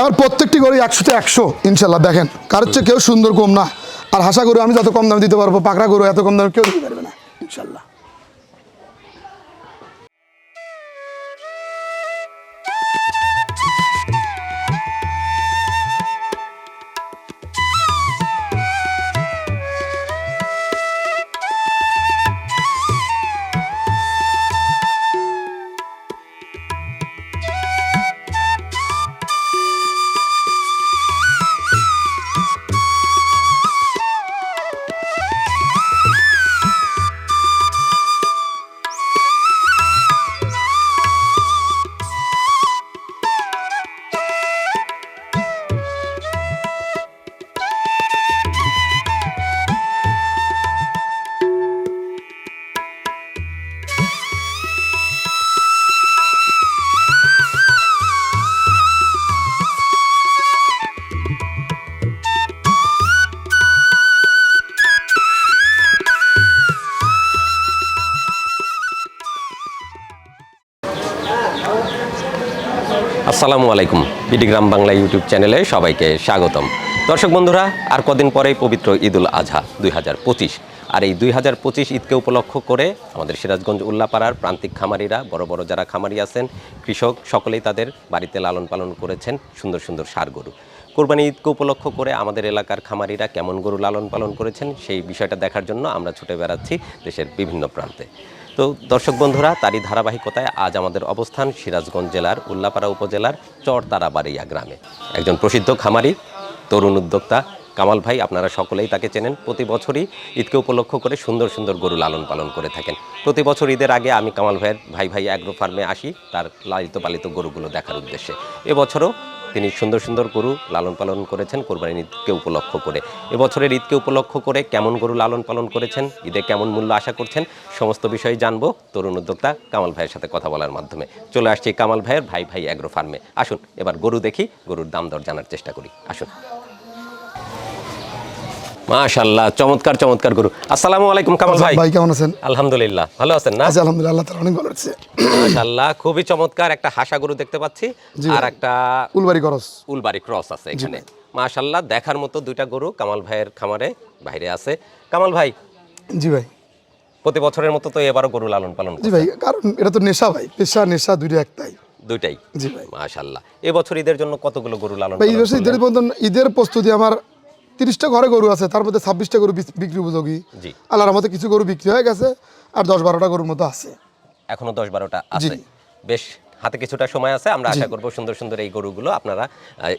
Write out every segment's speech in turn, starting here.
আমার প্রত্যেকটি গরু একশোতে একশো, ইনশাল্লাহ। দেখেন, কারোর চেয়ে কেউ সুন্দর কম না। আর হাসা গরু আমি যত কম দামে দিতে পারব, পাকড়া গরু এত কম দামে কেউ দিতে পারবে না, ইনশাল্লাহ। আসসালামু আলাইকুম। বিডি গ্রাম বাংলা ইউটিউব চ্যানেলে সবাইকে স্বাগতম। দর্শক বন্ধুরা, আর কদিন পরেই পবিত্র ঈদুল আজহা দুই হাজার পঁচিশ। আর এই দুই হাজার পঁচিশ ঈদকে উপলক্ষ করে আমাদের সিরাজগঞ্জ উল্লাপাড়ার প্রান্তিক খামারিরা, বড় বড় যারা খামারি আছেন, কৃষক সকলেই তাদের বাড়িতে লালন পালন করেছেন সুন্দর সুন্দর সার গরু। কোরবানি ঈদকে উপলক্ষ করে আমাদের এলাকার খামারিরা কেমন গরু লালন পালন করেছেন সেই বিষয়টা দেখার জন্য আমরা ছুটে বেড়াচ্ছি দেশের বিভিন্ন প্রান্তে। তো দর্শক বন্ধুরা, তারই ধারাবাহিকতায় আজ আমাদের অবস্থান সিরাজগঞ্জ জেলার উল্লাপাড়া উপজেলার চরতারাবাড়িয়া গ্রামে। একজন প্রসিদ্ধ খামারি, তরুণ উদ্যোক্তা কামাল ভাই, আপনারা সকলেই তাকে চেনেন। প্রতি বছরই ঈদকে উপলক্ষ করে সুন্দর সুন্দর গরু লালন পালন করে থাকেন। প্রতি বছর ঈদের আগে আমি কামাল ভাইয়ের ভাই ভাই অ্যাগ্রো ফার্মে আসি, তার লালিত পালিত গরুগুলো দেখার উদ্দেশ্যে। এবছরও তিনি সুন্দর সুন্দর গরু লালন পালন করেছেন কোরবানির ঈদকে উপলক্ষ করে। এবছরের ঈদকে উপলক্ষ করে কেমন গরু লালন পালন করেছেন, ঈদে কেমন মূল্য আশা করছেন, সমস্ত বিষয়ে জানব তরুণ উদ্যোক্তা কামাল ভাইয়ের সাথে কথা বলার মাধ্যমে। চলে আসছি কামাল ভাইয়ের ভাই ভাই অ্যাগ্রো ফার্মে। আসুন, এবার গরু দেখি, গরুর দাম দর জানার চেষ্টা করি। আসুন। মাশাল্লাহ চমৎকার চমৎকার গরু। আসসালামু আলাইকুম কামাল ভাই। ভাই কেমন আছেন? আলহামদুলিল্লাহ ভালো আছেন না? আচ্ছা আলহামদুলিল্লাহ আল্লাহ অনেক ভালো হচ্ছে মাশাল্লাহ খুবই চমৎকার একটা হাসা গরু দেখতে পাচ্ছি। আর একটা উলবাড়ি খরচ উলবাড়ি ক্রস আছে এখানে। মাশাল্লাহ দেখার মতো দুইটা গরু কামাল ভাইয়ের খামারে বাইরে আছে। কামাল ভাই জি ভাই। প্রতি বছরের মতো তো এবারও গরু লালন পালন জি ভাই কারণ এটা তো নেশা ভাই পেশা নেশা দুইটা একটাই। দুইটাই। জি ভাই। মাশাল্লাহ এবছর ঈদের জন্য কতগুলো গরু লালন ভাই ঈদের ঈদের পর্যন্ত ঈদের প্রস্তুতি আমার তিরিশটা ঘরে গরু আছে তার মধ্যে ছাব্বিশটা গরু বিক্রি উপযোগী। আল্লাহর মধ্যে কিছু গরু বিক্রি হয়ে গেছে আর দশ বারোটা গরুর মতো আছে। এখনও দশ বারোটা আছে। বেশ হাতে কিছুটা সময় আছে আমরা আশা করব সুন্দর সুন্দর এই গরুগুলো আপনারা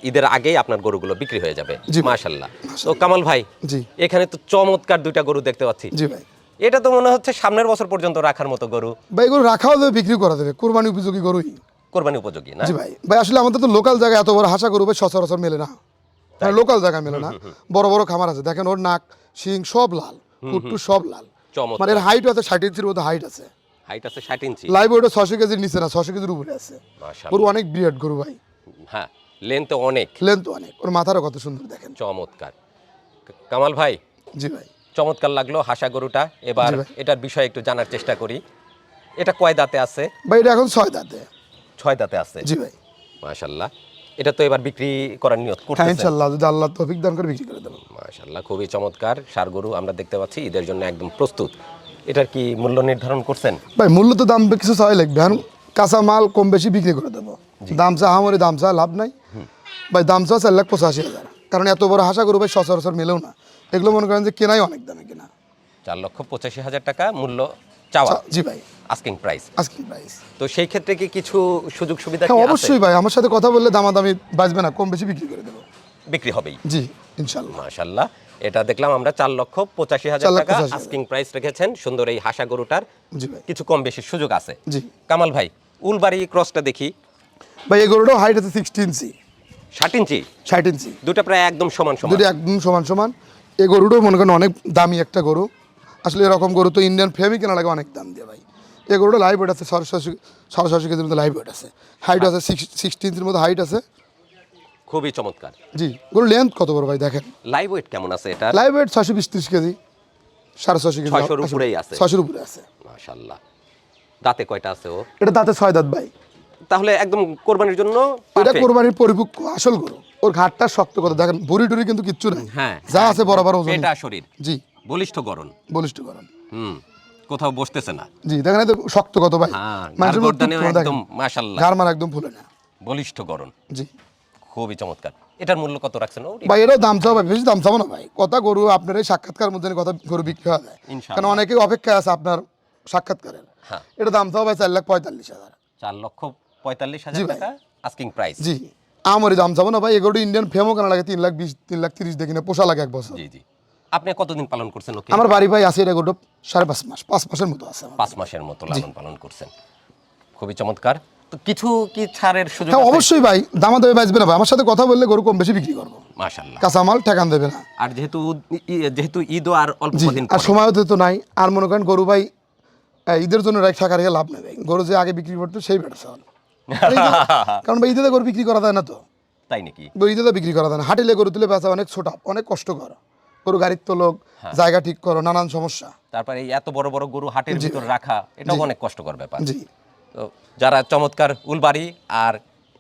ঈদের আগেই আপনার গরুগুলো বিক্রি হয়ে যাবে। মাশাল্লাহ তো কামাল ভাই জি। এখানে তো চমৎকার দুইটা গরু দেখতে পাচ্ছি। জি ভাই। এটা তো মনে হচ্ছে সামনের বছর পর্যন্ত রাখার মতো গরু। ভাই গরু রাখাও যাবে বিক্রি করা যাবে কোরবানি উপযোগী গরুই। কোরবানি উপযোগী না? জি ভাই। ভাই আসলে আমাদের তো লোকাল জায়গায় এত বড় হাসা গরু ভাই সচরাচর মেলে না। লোকাল জায়গায় মেলে না। বড় বড় খামার আছে। দেখেন ওর নাক শিং সব লাল কুট্টু সব লাল। চমৎকার। মানে এর হাইট আছে ষাট ইঞ্চির মতো হাইট আছে। হাইট আছে ষাট ইঞ্চি। লাইভ ওটা ছশো কেজির নিচে না ছশো কেজির উপরে আছে। মাশাআল্লাহ। গরু অনেক বিরাট গরু ভাই। হ্যাঁ লেন্থ অনেক। লেন তো অনেক। ওর মাথারও কত সুন্দর দেখেন। চমৎকার। কামাল ভাই জি ভাই। চমৎকার লাগল হাসা গরুটা। এবার এটার বিষয়ে একটু জানার চেষ্টা করি। এটা কয় দাঁতে আছে? ভাই এটা এখন ছয় দাঁতে। ছয় দাঁতে আছে। জি ভাই। মাশাল্লাহ এটা তো এবার বিক্রি করার নিয়ত হ্যাঁ করতেছেন। ইনশাল্লাহ যদি আল্লাহ তৌফিক দান করে বিক্রি করে দেবো মাশাল্লাহ খুবই চমৎকার। সার গরু আমরা দেখতে পাচ্ছি ঈদের জন্য একদম প্রস্তুত। এটার কি মূল্য নির্ধারণ করছেন? ভাই মূল্য তো দাম কিছু চাই লাগবে। এখন কাঁচা মাল কম বেশি বিক্রি করে দেবো। দাম চা হামরে দাম চা লাভ নাই। ভাই দাম চা চার লাখ পঁচাশি হাজার। কারণ এত বড় হাসা গরু ভাই সচরাচর মেলেও না। এগুলো মনে করেন যে কেনাই অনেক দামে কেনা। চার লক্ষ পঁচাশি হাজার টাকা মূল্য চাওয়া জি ভাই। আস্কিং প্রাইস আজকে প্রাইস তো সেই ক্ষেত্রে কি কিছু সুযোগ সুবিধা হ্যাঁ কি আছে? অবশ্যই ভাই আমার সাথে কথা বললে দামাদামি বাঁচবে না কম বেশি বিক্রি করে দেবো। বিক্রি হবেই। জি ইনশাল্লাহ। মাশাল্লাহ। এটা দেখলাম আমরা চার লক্ষ পঁচাশি হাজার টাকা আস্কিং প্রাইস রেখেছেন সুন্দর এই হাসা গরুটার। কিছু কম বেশি সুযোগ আছে। জি। কামাল ভাই উলবাড়ি ক্রসটা দেখি। ভাই এই গরুটাও হাইট আছে সিক্সটি ইঞ্চি ষাট ইঞ্চি ষাট ইঞ্চি দুটা প্রায় একদম সমান সমান। দুটো একদম সমান সমান। এই গরুটাও মনে করেন অনেক দামি একটা গরু। আসলে এরকম গরু তো ইন্ডিয়ান ফেমি কেনা লাগে অনেক দাম দিয়ে ভাই। এই গরুটা লাইভ ওয়েট আছে সরস্বতী সরস্বতী কেজির মতো লাইভ ওয়েট আছে। হাইট আছে সিক্সটি ইঞ্চির মতো হাইট আছে। খুবই চমৎকার। জি গরু লেন্থ কত বড় ভাই দেখেন? লাইভ ওয়েট কেমন আছে এটা লাইভ ওয়েট ছশো বিশ ত্রিশ কেজি সাড়ে ছশো কেজি ছয়শোর উপরেই আছে। ছশোর উপরে আছে। মাশাল্লাহ দাঁতে কয়টা আছে ও এটা দাঁতে ছয় দাঁত ভাই। তাহলে একদম কোরবানির জন্য এটা কোরবানির পরিপক্ক আসল গরু। ওর ঘাটটা শক্ত কথা। দেখেন বুড়ি টুরি কিন্তু কিচ্ছু নাই। হ্যাঁ যা আছে বরাবর ওজন। পেটা শরীর। জি। বলিষ্ঠ গরণ। বলিষ্ঠ করেন হুম কোথাও বসতেছে না। জি দেখেন তো শক্ত কত ভাই। হ্যাঁ মানুষের একদম মার একদম ফুলে না। বলিষ্ঠ গরণ। জি। খুবই চমৎকার। এটার মূল্য কত রাখছেন? ভাই দাম চাও ভাই বেশি দাম চাবো না ভাই। কথা গরু আপনার এই সাক্ষাৎকার মধ্যে কথা গরু বিক্রি হওয়া যায়। কারণ অনেকেই অপেক্ষায় আছে আপনার সাক্ষাৎকারের। হ্যাঁ। এটা দাম চাও ভাই চার লাখ পঁয়তাল্লিশ হাজার। চার লক্ষ পঁয়তাল্লিশ হাজার টাকা আস্কিং প্রাইস জি। আমারই দাম চাবো না ভাই। এগুলো ইন্ডিয়ান ফেমও কেন লাগে? তিন লাখ বিশ তিন লাখ তিরিশ দেখি না পোষা লাগে এক বছর। জি জি। আপনি কতদিন পালন করছেন? ওকে। আমার বাড়ি ভাই আছে এটা গোটো সাড়ে পাঁচ মাস পাঁচ মাসের মতো আছে। পাঁচ মাসের মতো লালন পালন করছেন। খুবই চমৎকার। তো কিছু কি ছাড়ের সুযোগ হ্যাঁ অবশ্যই ভাই দামা দেবে বাঁচবে না ভাই। আমার সাথে কথা বললে গরু কম বেশি বিক্রি করব। মাশাল্লাহ কাঁচামাল ঠেকান দেবে না। আর যেহেতু যেহেতু ঈদও আর অল্প দিন আর পরে। সময়ও তো নাই। আর মনে করেন গরু ভাই ঈদের জন্য রাখ টাকা রেখে লাভ নেই ভাই। গরু যে আগে বিক্রি করতো সেই বেটার চাল কারণ ভাই ঈদে গরু বিক্রি করা যায় না তো। তাই নাকি? ঈদে বিক্রি করা যায় না। হাটিলে গরু তুলে বেচা অনেক ছোটা অনেক কষ্টকর। গরু গাড়ির তো লোক হ্যাঁ। জায়গা ঠিক করো নানান সমস্যা। তারপরে এই এত বড় বড় গরু হাটের ভিতর রাখা এটাও অনেক কষ্টকর ব্যাপার। জি। তো যারা চমৎকার উলবাড়ি আর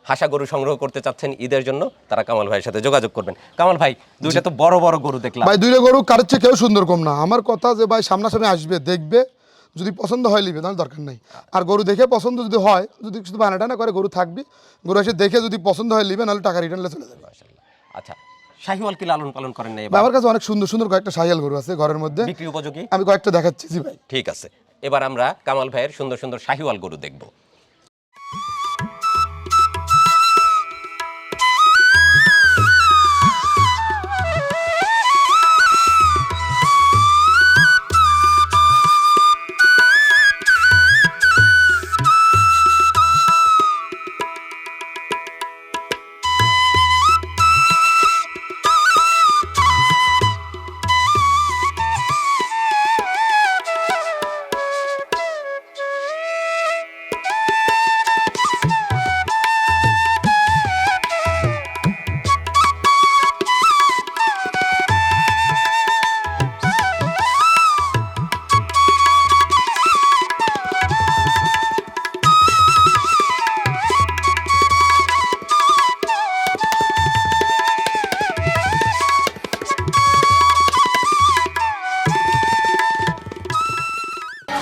হাসা গরু সংগ্রহ করতে চাচ্ছেন ঈদের জন্য তারা কামাল ভাইয়ের সাথে যোগাযোগ করবেন। কামাল ভাই দুইটা তো বড় বড় গরু দেখলাম। ভাই দুইটা গরু কারোর চেয়ে কেউ সুন্দর কম না। আমার কথা যে ভাই সামনাসামনি আসবে দেখবে যদি পছন্দ হয় লিবে তাহলে দরকার নেই। আর গরু দেখে পছন্দ যদি হয় যদি শুধু বানাটা না করে গরু থাকবি গরু এসে দেখে যদি পছন্দ হয় লিবে নাহলে টাকা রিটার্নলে চলে যাবে। আচ্ছা শাহিওয়াল কি লালন পালন করেন না বাবার কাছে অনেক সুন্দর সুন্দর কয়েকটা সাইয়াল গরু আছে ঘরের মধ্যে। বিক্রি উপযোগী? আমি কয়েকটা দেখাচ্ছি জি ভাই। ঠিক আছে। এবার আমরা কামাল ভাইয়ের সুন্দর সুন্দর শাহিওয়াল গরু দেখব।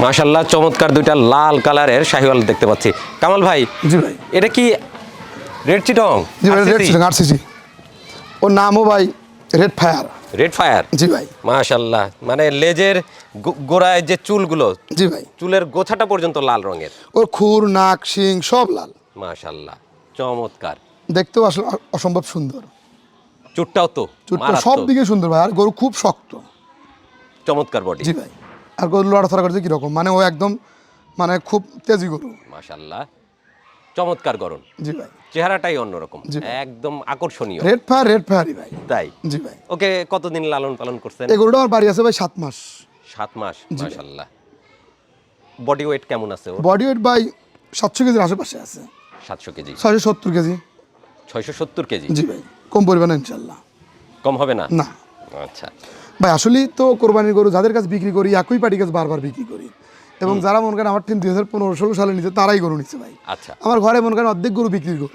মাশাল্লাহ চমৎকার দুইটা লাল কালারের শাহিওয়াল দেখতে পাচ্ছি। কামাল ভাই জি ভাই। এটা কি রেড চিটং জি ভাই রেড চিটাং আরসিসি ওর নামও ভাই red fire red fire ji ভাই। মাশাল্লাহ মানে লেজের গোড়ায় যে চুলগুলো জি ভাই। চুলের গোছাটা পর্যন্ত লাল রঙের। ওর খুর নাক শিং সব লাল। মাশাল্লাহ চমৎকার। দেখতেও আসলে অসম্ভব সুন্দর। চুটটাও তো চুটটা সব দিকে সুন্দর ভাই আর গরু খুব শক্ত। চমৎকার বডি জি ভাই। আর গরু লড়াচড়া করছে কীরকম? মানে ও একদম মানে খুব তেজি গরু। মাশাল্লাহ চমৎকার গরম জি ভাই। চেহারাটাই অন্যরকম। একদম আকর্ষণীয়। রেড ফায়ার রেড ফায়ারই ভাই। তাই? জি ভাই। ওকে কতদিন লালন পালন করছেন? এই গরুটা আমার বাড়ি আছে ভাই সাত মাস। সাত মাস মাশাল্লাহ বডি ওয়েট কেমন আছে ওর? বডি ওয়েট ভাই সাতশো কেজির আশেপাশে আছে। সাতশো কেজি। ছয়শো সত্তর কেজি। ছয়শো সত্তর কেজি? জি ভাই। কম পরিমাণ ইনশাল্লাহ কম হবে না? না। আচ্ছা। ভাই আসলেই তো কোরবানির গরু যাদের কাছে বিক্রি করি একই পাটি কাছে বারবার বিক্রি করি। এবং যারা মনে করেন আমার টিম দুই হাজার পনেরো ষোলো সালে নিচ্ছে তারাই গরু নিচ্ছে ভাই। আচ্ছা। আমার ঘরে মনে করেন অর্ধেক গরু বিক্রি গরু।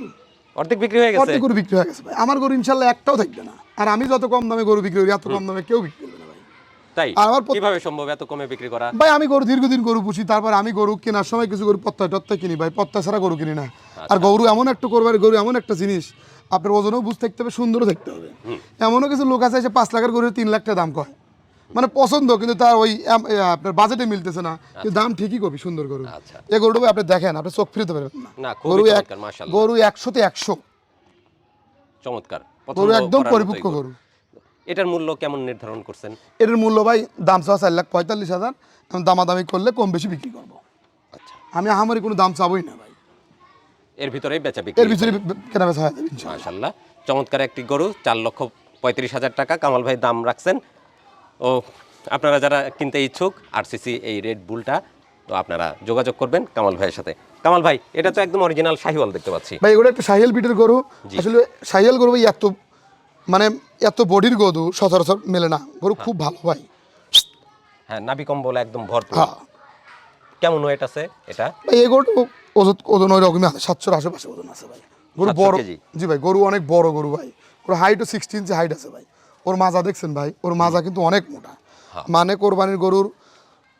অর্ধেক বিক্রি হয়ে গেছে? অর্ধেক গরু বিক্রি হয়ে গেছে ভাই। আমার গরু ইনশাল্লাহ একটাও থাকবে না। আর আমি যত কম দামে গরু বিক্রি করি এত কম দামে কেউ বিক্রি ভাই তাই? আমার কীভাবে সম্ভব এত কমে বিক্রি করা? ভাই আমি গরু দীর্ঘদিন গরু পুষি তারপর আমি গরু কেনার সময় কিছু গরু পত্তা টত্তা কিনি ভাই পত্তা ছাড়া গরু কিনি না। আর গরু এমন একটা করবার গরু এমন একটা জিনিস আপনার ওজনও বুঝতে থাকতে হবে সুন্দরও থাকতে হবে। এমনও কিছু লোক আছে পাঁচ লাখের গরু তিন লাখ টাকা দাম কয়। মানে পছন্দ কিন্তু তার ওই আপনার বাজেটে মিলতেছে না। কিন্তু দাম ঠিকই কবি সুন্দর গরু। আচ্ছা। এই গরুটা আপনি দেখেন আপনি চোখ ফিরতে পারবেন গরু। গরু একশোতে একশো। চমৎকার। গরু একদম পরিপক্ক গরু। এটার মূল্য কেমন নির্ধারণ করছেন? এটার মূল্য ভাই দাম চাওয়া চার লাখ পঁয়তাল্লিশ হাজার। দামাদামি করলে কম বেশি বিক্রি করব। আচ্ছা। আমি আমারই কোনো দাম চাবই না ভাই। এর ভিতরে বেচা বিক্রি এর ভিতরে কেনা বেচা হয় মাশাল্লাহ চমৎকার একটি গরু চার লক্ষ পঁয়ত্রিশ হাজার টাকা। কামাল ভাই দাম রাখছেন। ও আপনারা যারা কিনতে ইচ্ছুক আরসিসি এই রেড বুলটা তো আপনারা যোগাযোগ করবেন কামাল ভাইয়ের সাথে। কামাল ভাই এটা তো একদম অরিজিনাল শাহিওয়াল দেখতে পাচ্ছি। ভাই এগুলো একটা সাহিয়াল বিটের গরু। আসলে সাহিয়াল গরু ভাই এত মানে এত বডির গরু সচরাচর মেলে না। গরু খুব ভালো ভাই হ্যাঁ নাভি কম্বল একদম ভরপুর। হ্যাঁ। কেমন ওয়েট আছে এটা? ভাই এই গরুটা ওজন ওজন ওই রকমই আছে সাতশোর আশেপাশে ওজন আছে ভাই। গরু বড়? জি ভাই গরু অনেক বড় গরু ভাই। ওর হাইটও সিক্সটি ইঞ্চি হাইট আছে ভাই। ওর মাজা দেখছেন ভাই? ওর মাজা কিন্তু অনেক মোটা। মানে কোরবানির গরুর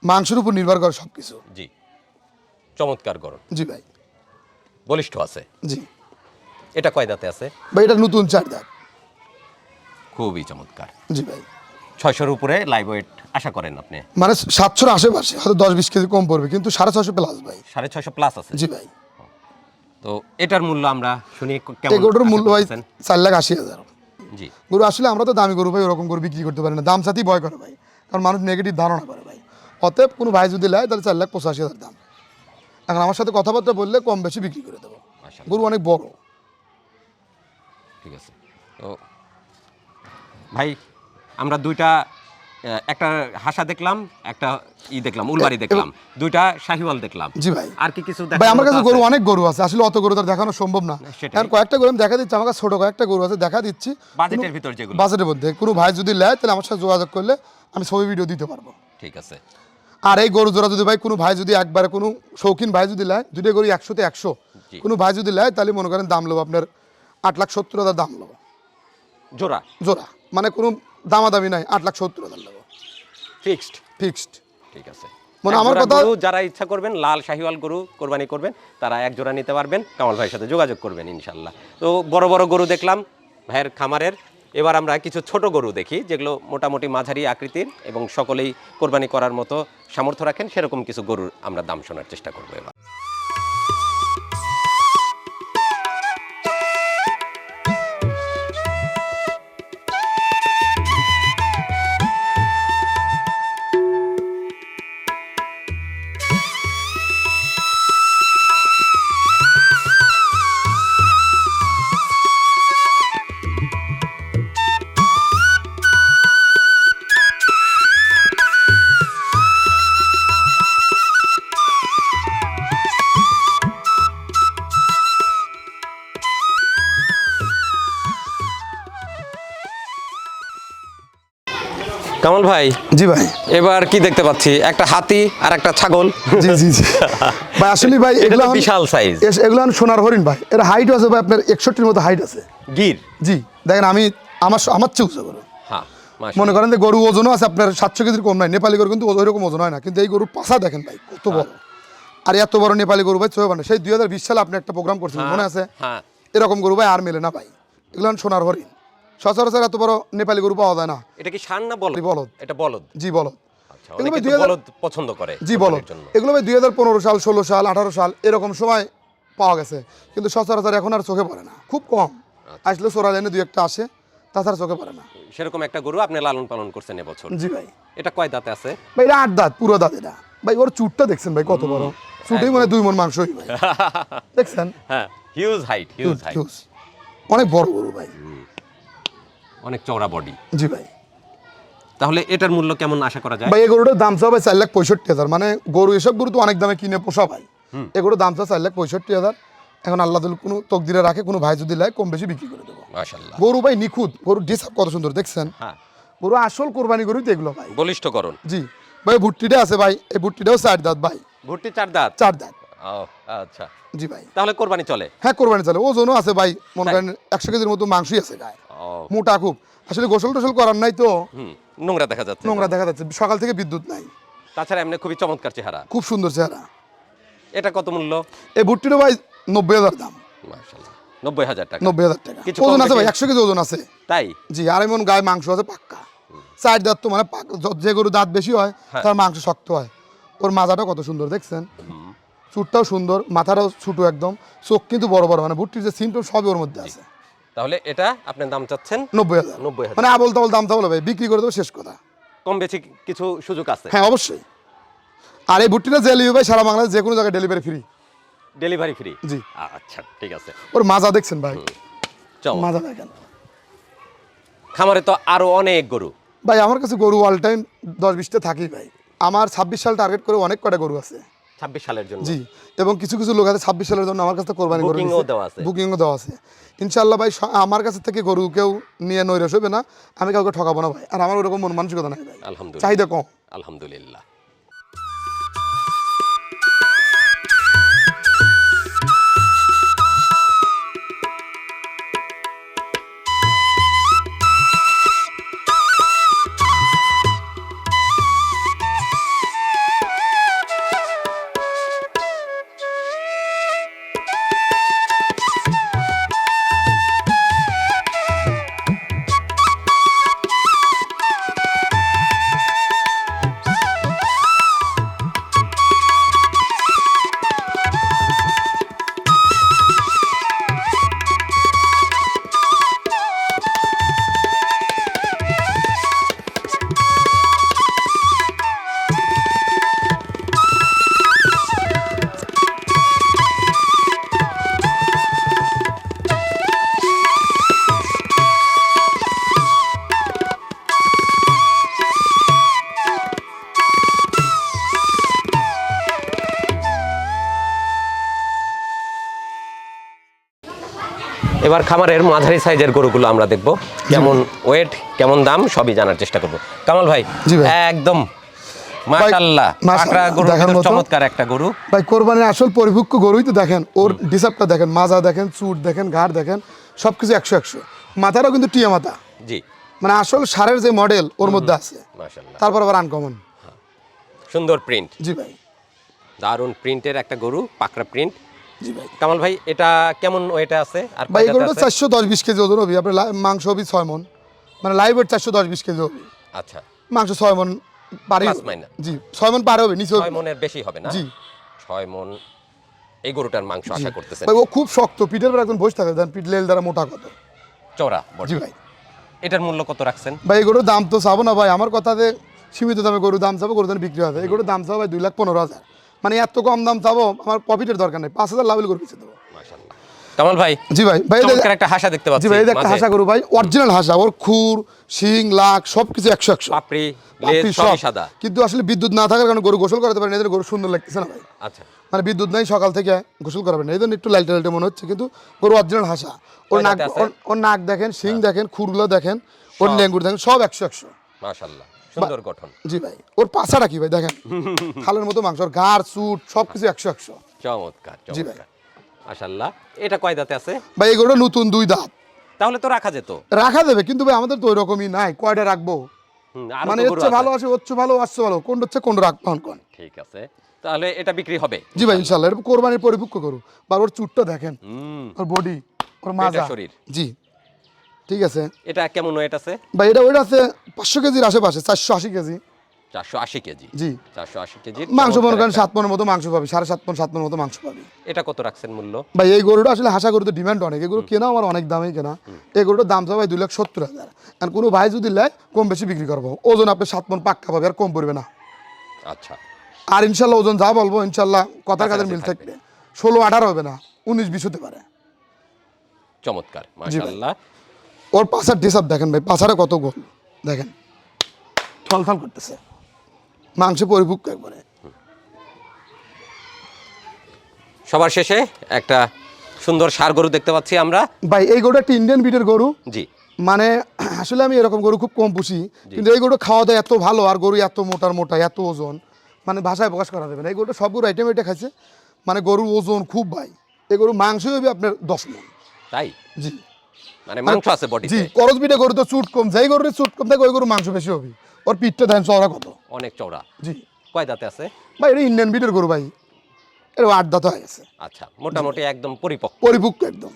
মাংসের উপর নির্ভর করে সব কিছু জি। চমৎকার গরম জি ভাই। বলিষ্ঠ আছে। জি। এটা কয় দাঁতে আছে? ভাই এটা নতুন চার দাঁত। খুবই চমৎকার। জি ভাই। ছয়শোর উপরে লাইভ ওয়েট আশা করেন আপনি? মানে সাতশোর আশেপাশে হয়তো দশ বিশ কেজি কম পড়বে কিন্তু সাড়ে ছশো প্লাস ভাই। সাড়ে ছয়শো প্লাস আছে। জি ভাই। তো এটার মূল্য আমরা শুনি কেমন গরুর মূল্য ভাই চার লাখ আশি হাজার। জি। গরু আসলে আমরা তো দামি গরু ভাই ওরকম গরু বিক্রি করতে পারি না। দাম সাথেই ভয় করে ভাই। কারণ মানুষ নেগেটিভ ধারণা করে ভাই। অতএব কোনো ভাই যদি নেয় তাহলে চার লাখ পঁচাশি হাজার দাম। এখন আমার সাথে কথাবার্তা বললে কম বেশি বিক্রি করে দেবো। গরু অনেক বড়। ঠিক আছে। তো ভাই আমরা দুইটা একটা হাসা দেখলাম একটা ই দেখলাম উলবাড়ি দেখলাম দুইটা শাহিওয়াল দেখলাম। জি ভাই। আর কি কিছু ভাই আমার কাছে গরু অনেক গরু আছে। আসলে অত গরু তো দেখানো সম্ভব না। এখন কয়েকটা গরু দেখা দিচ্ছি আমার কাছে ছোট কয়েকটা গরু আছে দেখা দিচ্ছি। বাজেটের ভিতর যেগুলো। বাজেটের মধ্যে। কোনো ভাই যদি নেয় তাহলে আমার সাথে যোগাযোগ করলে আমি ছবি ভিডিও দিতে পারব। ঠিক আছে। আর এই গরু জোড়া যদি ভাই কোনো ভাই যদি একবারে কোনো শৌখিন ভাই যদি নেয় দুটো গরু একশোতে একশো। কোনো ভাই যদি নেয় তাহলে মনে করেন দাম নেব আপনার আট লাখ সত্তর হাজার দাম নেব জোড়া? জোড়া। মানে কোনো দামাদামি নাই আট লাখ সত্তর হাজার নেব। ফিক্সড ফিক্সড ঠিক আছে। মানে আমার কথা- যারা ইচ্ছা করবেন লাল শাহিওয়াল গরু কোরবানি করবেন তারা এক জোড়া নিতে পারবেন কামাল ভাইয়ের সাথে যোগাযোগ করবেন ইনশাল্লাহ তো বড় বড় গরু দেখলাম ভাইয়ের খামারের। এবার আমরা কিছু ছোট গরু দেখি যেগুলো মোটামুটি মাঝারি আকৃতির এবং সকলেই কোরবানি করার মতো সামর্থ্য রাখেন সেরকম কিছু গরুর আমরা দাম শোনার চেষ্টা করব এবার। ভাই? জি ভাই। এবার কি দেখতে পাচ্ছি? একটা হাতি আর একটা ছাগল। জি জি জি। ভাই আসলে ভাই এগুলো বিশাল সাইজ এগুলো সোনার হরিণ ভাই। এর হাইট আছে ভাই আপনার একষট্টির মতো হাইট আছে। গির? জি। দেখেন আমি আমার আমার চেয়ে উঁচু গরু। হ্যাঁ মনে করেন যে গরু ওজনও আছে আপনার সাতশো কেজির কম নাই। নেপালি গরু কিন্তু ওই রকম ওজন হয় না। কিন্তু এই গরু পাশা দেখেন ভাই কত বড়। আর এত বড় নেপালি গরু ভাই বানা সেই দুই হাজার বিশ সালে আপনি একটা প্রোগ্রাম করছিলেন মনে আছে? হ্যাঁ। এরকম গরু ভাই আর মেলে না ভাই। এগুলো সোনার হরিণ। সচরাচর এত বড় নেপালি গরু পাওয়া যায় না। এটা কি সার না বলদ? বলদ। এটা বলদ? জি বলো আচ্ছা এগুলো ভাই তো 2000 বলদ পছন্দ করে জি বলদ। এগুলো ভাই দুই হাজার পনেরো সাল ষোলো সাল আঠারো সাল এরকম সময় পাওয়া গেছে। কিন্তু সচরাচর এখন আর চোখে পড়ে না। খুব কম। আসলে সোরা লাইনে দুই একটা আসে তাছাড়া চোখে পড়ে না। সেরকম একটা গরু আপনি লালন পালন করছেন এবছর? জি ভাই। এটা কয় দাঁতে আছে? ভাই এটা আট দাঁত পুরো দাঁত এটা। ভাই ওর চুটটা দেখছেন ভাই কত বড়? চুটেই মানে দুই মন মাংসই ভাই। দেখছেন? হ্যাঁ হিউজ হাইট হিউজ হাইট অনেক বড় গরু ভাই। অনেক চওড়া বডি জি ভাই। তাহলে এটার মূল্য কেমন আশা করা যায়? ভাই এই গরুটার দাম চাও ভাই চার লাখ পঁয়ষট্টি হাজার। মানে গরু এসব গরু তো অনেক দামে কিনে পোষা ভাই। এই গরুর দাম চাও চার লাখ পঁয়ষট্টি হাজার। এখন আল্লাহ কোনো তকদিরে রাখে কোনো ভাই যদি লাই কম বেশি বিক্রি করে দেবো। মাশাআল্লাহ। গরু ভাই নিখুঁত গরুর ডিসাপ কত সুন্দর দেখছেন? হ্যাঁ। গরু আসল কোরবানি গরুই তো এগুলো ভাই। বলিষ্ঠ করুন জি। ভাই ভুট্টিটা আছে ভাই এই ভুট্টিটাও চার দাঁত ভাই। ভুট্টি চার দাঁত? চার দাঁত। ও আচ্ছা। জি ভাই। তাহলে কোরবানি চলে? হ্যাঁ কোরবানি চলে। ওজনও আছে ভাই মনে করেন একশো কেজির মতো মাংসই আছে গায়ে মোটা খুব। আসলে গোসল টোসল করার নাই তো। নোংরা দেখা যাচ্ছে। নোংরা দেখা যাচ্ছে। সকাল থেকে বিদ্যুৎ নাই। তাছাড়া এমনি খুবই চমৎকার চেহারা। খুব সুন্দর চেহারা। এটা কত মূল্য? এই ভুট্টিটা ভাই নব্বই হাজার দাম। নব্বই হাজার টাকা। নব্বই হাজার টাকা। কিছু ওজন আছে ভাই একশো কেজি ওজন আছে। তাই? জি আর এমন গায়ে মাংস আছে পাক্কা। চার দাঁত তো মানে যে গরু দাঁত বেশি হয় হ্যাঁ। তার মাংস শক্ত হয়। ওর মাজাটা কত সুন্দর দেখছেন? চুটটাও সুন্দর মাথাটাও ছোটো একদম। চোখ কিন্তু বড় বড় মানে ভুট্টির যে সিমটম সবই ওর মধ্যে আছে। তাহলে এটা আপনার দাম চাচ্ছেন নব্বই হাজার। নব্বই হাজার। মানে আবল তাবল দাম তাবল ভাই বিক্রি করে দেবো শেষ কথা। কম বেশি কিছু সুযোগ আছে? হ্যাঁ অবশ্যই। আর এই ভুট্টিটা যে লিবে ভাই সারা বাংলাদেশ যে কোনো জায়গায় ডেলিভারি ফ্রি ডেলিভারি ফ্রি জি। আচ্ছা ঠিক আছে। ওর মাজা দেখছেন ভাই। চল মাজা দেখেন। খামারে তো আরও অনেক গরু। ভাই আমার কাছে গরু অল টাইম দশ বিশটা থাকেই ভাই। আমার ছাব্বিশ সাল টার্গেট করে অনেক কটা গরু আছে। ছাব্বিশ সালের জন্য। জি এবং কিছু কিছু লোক আছে ছাব্বিশ সালের জন্য আমার কাছে কোরবানি করে দেওয়া আছে। বুকিংও দেওয়া আছে। ইনশাল্লাহ ভাই আমার কাছে থেকে গরু কেউ নিয়ে নৈরাশ হবে না। আমি কাউকে ঠকাবো না ভাই। আর আমার ওরকম মন মানসিকতা নাই। ভাই আলহামদুলিল্লাহ। চাহিদা কম। আলহামদুলিল্লাহ। এবার খামারের মাঝারি সাইজের গরুগুলো আমরা দেখব। কেমন ওয়েট কেমন দাম সবই জানার চেষ্টা করব। কামাল ভাই। একদম মাশাআল্লাহ গরু চমৎকার একটা গরু। ভাই কোরবানির আসল গরুই তো দেখেন ওর ডিসাপটা দেখেন মাজা দেখেন চুট দেখেন ঘাড় দেখেন একশো একশো। মাথাটাও কিন্তু টিয়া মাথা। জি। মানে আসল সারের যে মডেল ওর মধ্যে আছে। তারপর আবার আনকমন সুন্দর প্রিন্ট জি ভাই। দারুণ প্রিন্টের একটা গরু পাকড়া প্রিন্ট জি ভাই। কামাল ভাই এটা কেমন ওয়েটে আছে? আর ভাই এগুলো চারশো দশ বিশ কেজি ওজন হবি আপনার মাংস হবি ছয় মন। মানে লাইভ ওয়েট চারশো দশ বিশ কেজি। হবি আচ্ছা। মাংস ছয় মন পারে। জি ছয় মন পারে হবে নিচে ছয়। মনের বেশি হবে না? জি। ছয় মন এই গরুটার মাংস আশা করতেছেন? ভাই ও খুব শক্ত পিঠের উপর একদম বসে থাকে দেন পিঠ লেল দ্বারা মোটা কত চড়া জি ভাই। এটার মূল্য কত রাখছেন? ভাই এগুলোর দাম তো চাবো না ভাই। আমার কথাতে সীমিত দামে গরুর দাম চাবো গরুর দাম বিক্রি হবে। এই এগুলোর দাম চাবো ভাই দুই লাখ পনেরো হাজার। মানে এত কম দাম চাবো আমার প্রফিটের দরকার নেই। পাঁচ হাজার লাভ করে পিছিয়ে দেবো। কামাল ভাই জি ভাই ভাই একটা হাসা দেখতে পাচ্ছি জি ভাই একটা হাসা গরু ভাই অরিজিনাল হাসা ওর খুর শিং লাখ একশো একশো। পাপড়ি। সাদা। কিন্তু আসলে বিদ্যুৎ না থাকার কারণে গরু গোসল করাতে পারে না এদের গরু সুন্দর লাগতেছে না ভাই। আচ্ছা। মানে বিদ্যুৎ নাই সকাল থেকে গোসল করাবে না এই জন্য একটু লাইটে লাইটে মনে হচ্ছে কিন্তু গরু অরিজিনাল হাসা। ওর নাক ওর- নাক দেখেন শিং দেখেন খুরগুলো দেখেন ওর লেঙ্গুর দেখেন সব একশো একশো। মাশাআল্লাহ। সুন্দর গঠন। জি ভাই ওর পাছাটা কি ভাই? দেখেন। খালের মতো মাংস ওর ঘাড় চুট সব একশো একশো। চমৎকার জি ভাই। চমৎকার মাশাআল্লাহ। এটা কয় দাঁতে আছে? ভাই এগুলো নতুন দুই দাঁত। তাহলে তো রাখা যেত। রাখা দেবে কিন্তু ভাই আমাদের তো ওই রকমই নাই। কয়টা রাখব? হুম, আরও মানে তো গরু হচ্ছে আছে। ভালো আছে হচ্ছে ভালো আসছে ভালো। কোন হচ্ছে কোন রাখব কোন? ঠিক আছে। তাহলে এটা বিক্রি হবে। জি ভাই ইনশাল্লাহ এটা কোরবানির পরিপক্ক করু বা ওর চুটটা দেখেন। হুম। ওর বডি ওর মাজা। শরীর। জি। ঠিক আছে। এটা কেমন ওয়েট আছে? ভাই এটা ওইটা আছে পাঁচশো কেজির আশেপাশে চারশো আশি কেজি। চারশো আশি কেজি? জি। চারশো আশি কেজি মাংস মনে করেন সাত মনের মতো মাংস পাবি সাড়ে সাত মন সাত মনের মতো মাংস পাবি। এটা কত রাখছেন মূল্য? ভাই এই গরুটা আসলে হাসা গরুতে ডিমান্ড অনেক। এগুলো কেনা আমার অনেক দামে কেনা। এই গরুটার দাম ভাই দুই লাখ সত্তর হাজার। আর কোনো ভাই যদি নেয় কম বেশি বিক্রি করব। ওজন আপনি সাত মন পাক্কা পাবে আর কম পড়বে না। আচ্ছা। আর ইনশাল্লাহ ওজন যা বলব ইনশাল্লাহ কথার কাছে মিল থাকবে। থাকবে। ষোলো আঠারো হবে না উনিশ বিশ হতে পারে। চমৎকার মাশাআল্লাহ। ওর পাশার ডিসাপ দেখেন ভাই পাশারে কত গোল। দেখেন। থল থল করতেছে। মাংস পরিপক্ক একবারে। সবার শেষে একটা সুন্দর সার গরু দেখতে পাচ্ছি আমরা। ভাই এই গরুটা একটা ইন্ডিয়ান বিটের গরু। জি। মানে আসলে আমি এরকম গরু খুব কম পুষি। কিন্তু এই গরু খাওয়া দাওয়া এত ভালো আর গরু এত মোটার মোটা এত ওজন মানে ভাষায় প্রকাশ করা যাবে না। এই গরুটা সব গরু আইটেম এটা খাইছে। মানে গরুর ওজন খুব ভাই। এই গরু মাংস হবে আপনার দশ মন। তাই? জি। মানে মাংস আছে জি করজ গরু তো চুট কম যেই গরুর চুট কম থাকে ওই গরু মাংস বেশি হবে। ওর পিঠটা দেন চওড়া কত। অনেক চওড়া। জি। কয় দাঁতে আছে? ভাই এটা ইন্ডিয়ান বিটের গরু ভাই। আট দাঁত হয়ে গেছে। আচ্ছা মোটামুটি একদম পরিপক্ক। পরিপক্ক একদম।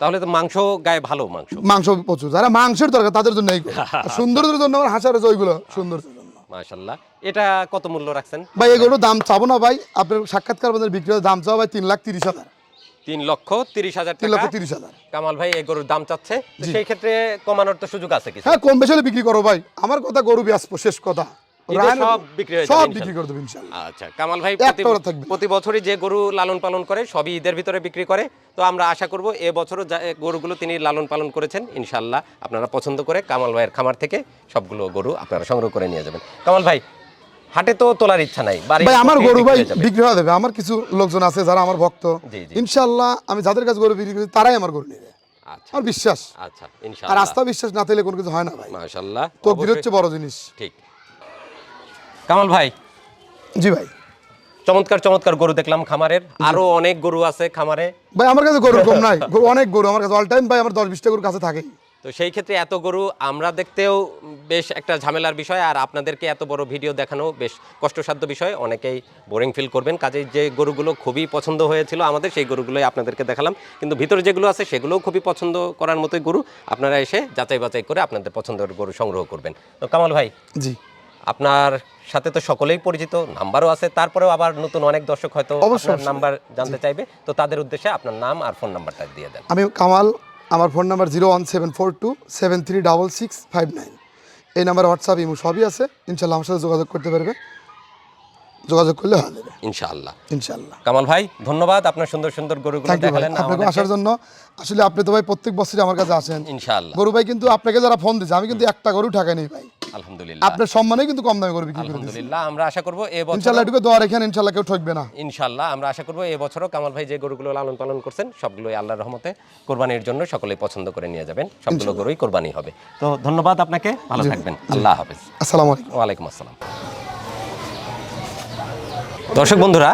তাহলে তো মাংস গায়ে ভালো মাংস। মাংস প্রচুর। যারা মাংসের দরকার তাদের জন্য এই সৌন্দর্যের জন্য আমার হাসার আছে ওইগুলো জন্য। মাশাআল্লাহ এটা কত মূল্য রাখছেন? ভাই এগুলো দাম চাবো না ভাই। আপনার সাক্ষাৎকার বাজার বিক্রি দাম চাও ভাই তিন লাখ তিরিশ হাজার। তিন লক্ষ তিরিশ হাজার তিন লক্ষ তিরিশ হাজার। কামাল ভাই এই গরুর দাম চাচ্ছে। সেই ক্ষেত্রে কমানোর তো সুযোগ আছে কিছু। হ্যাঁ কম বেশি বিক্রি করো ভাই। আমার কথা গরু বেসবো শেষ কথা। সব বিক্রি হয়ে সব বিক্রি করে দেবো আচ্ছা কামাল ভাই প্রতি- বছরই যে গরু লালন পালন করে সবই ঈদের ভিতরে বিক্রি করে। তো আমরা আশা করব এ বছরও গরুগুলো তিনি লালন পালন করেছেন ইনশাল্লাহ। আপনারা পছন্দ করে কামাল ভাইয়ের খামার থেকে সবগুলো গরু আপনারা সংগ্রহ করে নিয়ে যাবেন। কামাল ভাই হাটে তো তোলার ইচ্ছা নাই ভাই আমার গরু ভাই বিক্রি হয়ে যাবে আমার কিছু লোকজন আছে যারা আমার ভক্ত। ইনশাল্লাহ আমি যাদের কাছে গরু বিক্রি করি তারাই আমার গরু নেবে। আচ্ছা। আমার বিশ্বাস। আচ্ছা আর আস্থা বিশ্বাস না থাকলে কোনো কিছু হয় না ভাই। মাশাআল্লাহ তো হচ্ছে বড় জিনিস। ঠিক। কামাল ভাই। জি ভাই। চমৎকার চমৎকার গরু দেখলাম খামারের। আরও অনেক গরু আছে খামারে। ভাই আমার কাছে গরু কম নাই। গরু অনেক গরু আমার কাছে অল টাইম ভাই আমার দশ বিশটা গরুর কাছে থাকেই। তো সেই ক্ষেত্রে এত গরু আমরা দেখতেও বেশ একটা ঝামেলার বিষয় আর আপনাদেরকে এত বড় ভিডিও দেখানো বেশ কষ্টসাধ্য বিষয়। অনেকেই বোরিং ফিল করবেন। কাজেই যে গরুগুলো খুবই পছন্দ হয়েছিল আমাদের সেই গরুগুলোই আপনাদেরকে দেখালাম। কিন্তু ভিতরে যেগুলো আছে সেগুলোও খুবই পছন্দ করার মতোই গরু। আপনারা এসে যাচাই বাছাই করে আপনাদের পছন্দের গরু সংগ্রহ করবেন। তো কামাল ভাই জি। আপনার সাথে তো সকলেই পরিচিত নাম্বারও আছে। তারপরেও আবার নতুন অনেক দর্শক হয়তো আপনার নাম্বার জানতে চাইবে। তো তাদের উদ্দেশ্যে আপনার নাম আর ফোন নাম্বারটা দিয়ে দেন। আমি কামাল আমার phone number zero one seven four two seven three double six five nine. এই নাম্বার হোয়াটসঅ্যাপ ইমো সবই আছে। ইনশাল্লাহ আমার সাথে যোগাযোগ করতে পারবে। যোগাযোগ করলে হয়ে যাবে। ইনশাআল্লাহ ইনশাল্লাহ। কামাল ভাই ধন্যবাদ। আপনার সুন্দর সুন্দর গরুগুলো দেখালেন আপনাকে আসার জন্য আসলে আপনি তো ভাই প্রত্যেক বছরই আমার কাছে আসেন। ইনশাআল্লাহ গরু ভাই কিন্তু আপনাকে যারা ফোন দিচ্ছে আমি কিন্তু একটা গরু ঠাকাই নেই ভাই। আলহামদুলিল্লাহ। আপনার সম্মানে কিন্তু কম দামে বিক্রি আলহামদুলিল্লাহ আমরা আশা করব এ বছর ইনশাল্লাহ এটুকু দোয়া রেখেন ইনশাল্লাহ কেউ ঠকবে না। ইনশাল্লাহ আমরা আশা করব এই বছরও কামাল ভাই যে গরুগুলো লালন পালন করছেন সবগুলোই আল্লাহর রহমতে কোরবানির জন্য সকলেই পছন্দ করে নিয়ে যাবেন। সবগুলো গরুই কোরবানি হবে। তো ধন্যবাদ আপনাকে ভালো থাকবেন। আল্লাহ হাফেজ। আসসালামু আলাইকুম। ওয়ালাইকুম আসসালাম। দর্শক বন্ধুরা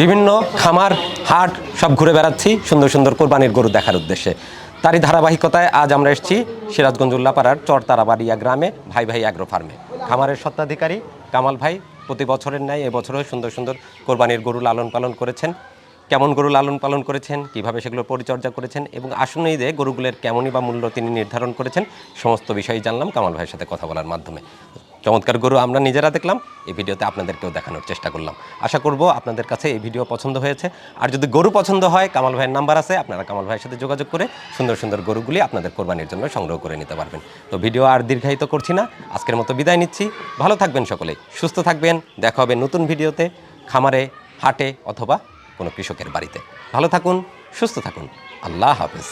বিভিন্ন খামার হাট সব ঘুরে বেড়াচ্ছি সুন্দর সুন্দর কোরবানির গরু দেখার উদ্দেশ্যে। তারই ধারাবাহিকতায় আজ আমরা এসেছি সিরাজগঞ্জ উল্লাপাড়ার চরতারাবাড়িয়া গ্রামে ভাই ভাই অ্যাগ্রো ফার্মে খামারের স্বত্বাধিকারী কামাল ভাই প্রতি বছরের ন্যায় এবছরও সুন্দর সুন্দর কোরবানির গরু লালন পালন করেছেন। কেমন গরু লালন পালন করেছেন, কীভাবে সেগুলোর পরিচর্যা করেছেন এবং আসন্ন ঈদে গরুগুলোর কেমনই বা মূল্য তিনি নির্ধারণ করেছেন, সমস্ত বিষয় জানলাম কামাল ভাইয়ের সাথে কথা বলার মাধ্যমে। চমৎকার গরু আমরা নিজেরা দেখলাম, এই ভিডিওতে আপনাদেরকেও দেখানোর চেষ্টা করলাম। আশা করব আপনাদের কাছে এই ভিডিও পছন্দ হয়েছে। আর যদি গরু পছন্দ হয়, কামাল ভাইয়ের নাম্বার আছে, আপনারা কামাল ভাইয়ের সাথে যোগাযোগ করে সুন্দর সুন্দর গরুগুলি আপনাদের কোরবানির জন্য সংগ্রহ করে নিতে পারবেন। তো ভিডিও আর দীর্ঘায়িত করছি না, আজকের মতো বিদায় নিচ্ছি। ভালো থাকবেন সকলে, সুস্থ থাকবেন, দেখা হবে নতুন ভিডিওতে, খামারে, হাটে অথবা কোনো কৃষকের বাড়িতে। ভালো থাকুন, সুস্থ থাকুন। আল্লাহ হাফেজ।